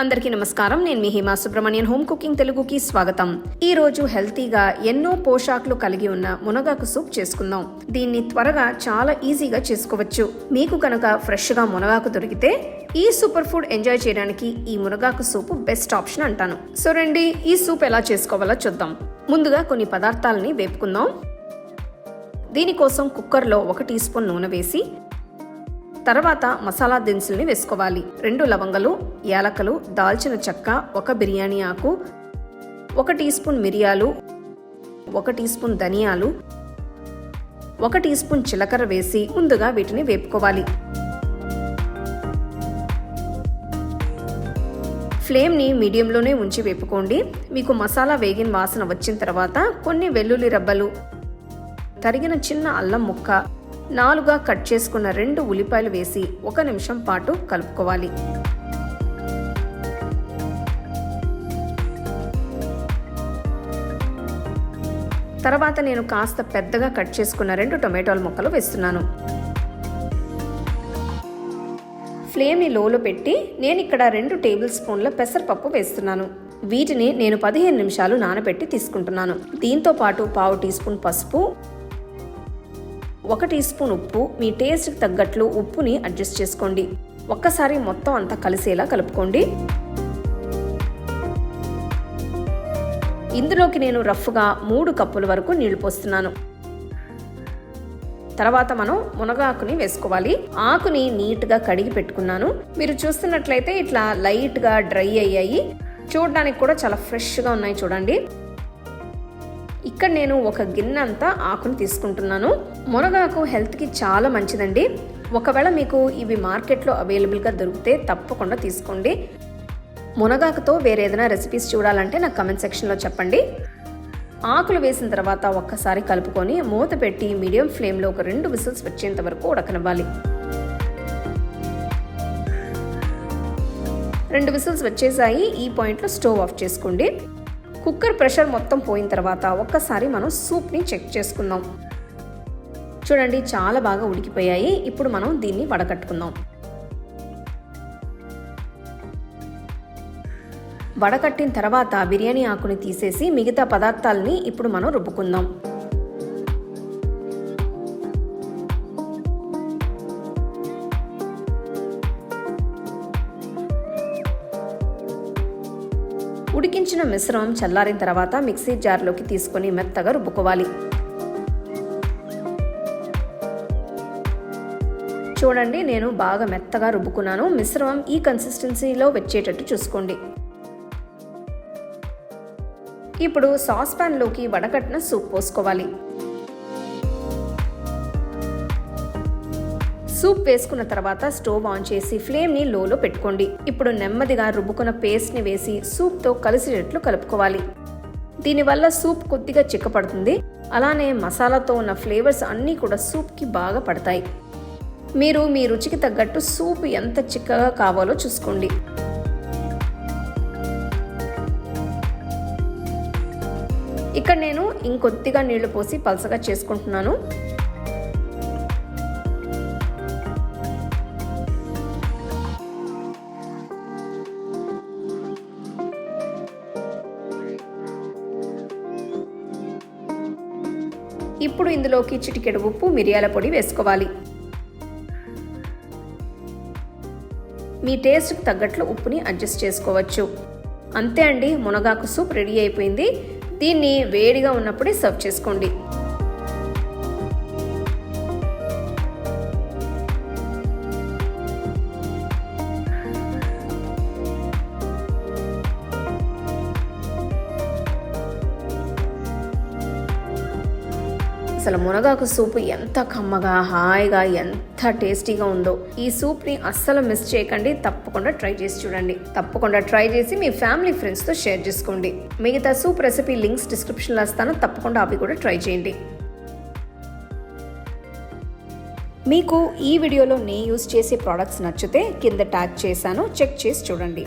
అందరికీ నమస్కారం. నేను మీ హిమా సుబ్రహ్మణ్యన్ హోమ్ కుకింగ్ తెలుగుకి స్వాగతం. ఈ రోజు హెల్తీగా ఎన్నో పోషాకులు కలిగి ఉన్న మునగాకు సూప్ చేసుకుందాం. దీన్ని త్వరగా చాలా ఈజీగా చేసుకోవచ్చు. మీకు కనుక ఫ్రెష్గా మునగాకు దొరికితే ఈ సూపర్ ఫుడ్ ఎంజాయ్ చేయడానికి ఈ మునగాకు సూప్ బెస్ట్ ఆప్షన్ అంటాను. సో రండి ఈ సూప్ ఎలా చేసుకోవాలో చూద్దాం. ముందుగా కొన్ని పదార్థాలని వేపుకుందాం. దీనికోసం కుక్కర్లో ఒక టీ స్పూన్ నూనె వేసి తర్వాత మసాలా దినుసుల్ని వేసుకోవాలి. రెండు లవంగలు యాలకలు దాల్చిన చెక్క ఒక బిర్యానీ ఆకు ఒక టీ స్పూన్ మిరియాలు ఒక టీ స్పూన్ ధనియాలు ఒక టీ స్పూన్ జీలకర్ర వేసి ముందుగా వీటిని వేపుకోవాలి. ఫ్లేమ్ని మీడియంలోనే ఉంచి వేపుకోండి. మీకు మసాలా వేగిన వాసన వచ్చిన తర్వాత కొన్ని వెల్లుల్లి రబ్బలు తరిగిన చిన్న అల్లం ముక్క నాలుగా కట్ చేసుకున్న రెండు ఉల్లిపాయలు వేసి ఒక నిమిషం పాటు కలుపుకోవాలి. తర్వాత నేను కాస్త పెద్దగా కట్ చేసుకున్న రెండు టొమాటోల ముక్కలు వేస్తున్నాను. ఫ్లేమ్ని లోలో పెట్టి నేను ఇక్కడ రెండు టేబుల్ స్పూన్ల పెసరపప్పు వేస్తున్నాను. వీటిని నేను పదిహేను నిమిషాలు నానబెట్టి తీసుకుంటున్నాను. దీంతో పాటు పావు టీ స్పూన్ పసుపు ఒక టీ స్పూన్ ఉప్పు మీ టేస్ట్కి తగ్గట్లు ఉప్పుని అడ్జస్ట్ చేసుకోండి. ఒక్కసారి మొత్తం అంతా కలిసేలా కలుపుకోండి. ఇందులోకి నేను రఫ్గా మూడు కప్పుల వరకు నీళ్ళు పోస్తున్నాను. తర్వాత మనం మునగాకుని వేసుకోవాలి. ఆకుని నీట్గా కడిగి పెట్టుకున్నాను. మీరు చూస్తున్నట్లయితే ఇట్లా లైట్గా డ్రై అయ్యాయి. చూడడానికి కూడా చాలా ఫ్రెష్గా ఉన్నాయి చూడండి. ఇక్కడ నేను ఒక గిన్నె అంతా ఆకును తీసుకుంటున్నాను. మునగాకు హెల్త్కి చాలా మంచిదండి. ఒకవేళ మీకు ఇవి మార్కెట్లో అవైలబుల్గా దొరికితే తప్పకుండా తీసుకోండి. మునగాకుతో వేరే ఏదైనా రెసిపీస్ చూడాలంటే నాకు కమెంట్ సెక్షన్లో చెప్పండి. ఆకులు వేసిన తర్వాత ఒక్కసారి కలుపుకొని మూత పెట్టి మీడియం ఫ్లేమ్లో ఒక రెండు విసిల్స్ వచ్చేంత వరకు ఉడకనివ్వాలి. రెండు విసిల్స్ వచ్చేసాయి. ఈ పాయింట్లో స్టవ్ ఆఫ్ చేసుకోండి. కుక్కర్ ప్రెషర్ మొత్తం పోయిన తర్వాత ఒక్కసారి మనం సూప్ని చెక్ చేసుకుందాం. చూడండి చాలా బాగా ఉడికిపోయాయి. ఇప్పుడు మనం దీన్ని వడకట్టుకుందాం. వడకట్టిన తర్వాత బిర్యానీ ఆకుని తీసేసి మిగతా పదార్థాలని ఇప్పుడు మనం రుబ్బుకుందాం. ఉడికించిన మిశ్రమం చల్లారిన తర్వాత మిక్సీ జార్లోకి తీసుకొని మెత్తగా రుబ్బుకోవాలి. చూడండి నేను బాగా మెత్తగా రుబ్బుకున్నాను. మిశ్రమం ఈ కన్సిస్టెన్సీలో వచ్చేటట్టు చూసుకోండి. ఇప్పుడు సాస్ ప్యాన్లోకి వడకట్టిన సూప్ పోసుకోవాలి. సూప్ వేసుకున్న తర్వాత స్టవ్ ఆన్ చేసి ఫ్లేమ్ని లోలో పెట్టుకోండి. ఇప్పుడు నెమ్మదిగా రుబ్బుకున్న పేస్ట్ని వేసి సూప్తో కలిసేటట్లు కలుపుకోవాలి. దీనివల్ల సూప్ కొద్దిగా చిక్కపడుతుంది. అలానే మసాలాతో ఉన్న ఫ్లేవర్స్ అన్నీ కూడా సూప్కి బాగా పడతాయి. మీరు మీ రుచికి తగ్గట్టు సూప్ ఎంత చిక్కగా కావాలో చూసుకోండి. ఇక్కడ నేను ఇంకొద్దిగా నీళ్ళు పోసి పలసగా చేసుకుంటున్నాను. ఇప్పుడు ఇందులోకి చిటికెడు ఉప్పు మిరియాల పొడి వేసుకోవాలి. మీ టేస్ట్కి తగ్గట్లు ఉప్పుని అడ్జస్ట్ చేసుకోవచ్చు. అంతే అండి మునగాకు సూప్ రెడీ అయిపోయింది. దీన్ని వేడిగా ఉన్నప్పుడే సర్వ్ చేసుకోండి. అసలు మునగాకు సూప్ ఎంత కమ్మగా హాయిగా ఎంత టేస్టీగా ఉందో ఈ సూప్ని అస్సలు మిస్ చేయకండి. తప్పకుండా ట్రై చేసి చూడండి. తప్పకుండా ట్రై చేసి మీ ఫ్యామిలీ ఫ్రెండ్స్తో షేర్ చేసుకోండి. మిగతా సూప్ రెసిపీ లింక్స్ డిస్క్రిప్షన్లో వస్తాను తప్పకుండా అవి కూడా ట్రై చేయండి. మీకు ఈ వీడియోలో నేను యూజ్ చేసే ప్రోడక్ట్స్ నచ్చితే కింద ట్యాగ్ చేశాను. చెక్ చేసి చూడండి.